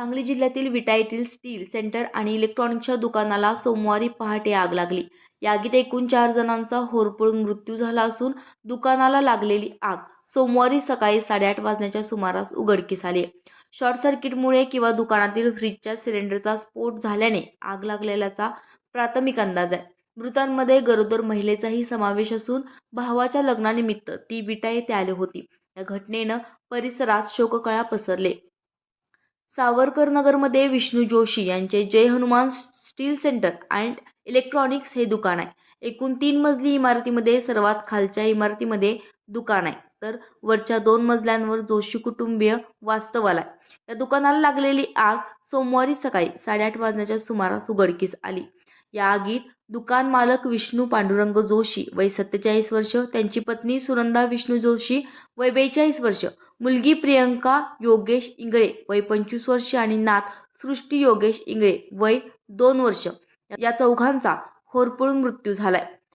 सांगली जिल्ह्यातील विटा येथील स्टील सेंटर आणि इलेक्ट्रॉनिक्सच्या दुकानाला सोमवारी पहाटे आग लागली. या आगीत एकूण चार जणांचा होरपळून मृत्यू झाला असून दुकानाला लागलेली आग सोमवारी सकाळी साडेआठ वाजण्याच्या सुमारास उघडकीस आली. शॉर्ट सर्किटमुळे किंवा दुकानातील फ्रीजच्या सिलेंडरचा स्फोट झाल्याने आग लागलेल्याचा प्राथमिक अंदाज आहे. मृतांमध्ये गरोदर महिलेचाही समावेश असून भावाच्या लग्नानिमित्त ती विटा येथे आली होती. या घटनेनं परिसरात शोककळा पसरले. सावरकर नगरमध्ये विष्णू जोशी यांचे Jai Hanuman steel centre and electronics हे दुकान आहे. एकूण तीन मजली इमारतीमध्ये सर्वात खालच्या इमारतीमध्ये दुकान आहे. तर वरच्या दोन मजल्यांवर जोशी कुटुंबीय वास्तवाला आहे या दुकानाला लागलेली आग सोमवारी सकाळी साडेआठ वाजण्याच्या सुमारास उघडकीस आली. या आगीत दुकान मालक विष्णू पांडुरंग जोशी वय सत्तेचाळीस वर्ष त्यांची पत्नी सुनंदा विष्णू जोशी वय बेचाळीस वर्ष मुलगी प्रियंका योगेश इंगळे वय पंचवीस वर्ष आणि नात सृष्टी योगेश इंगळे वय दोन वर्ष. या चौघांचा होरपळून मृत्यू झालाय.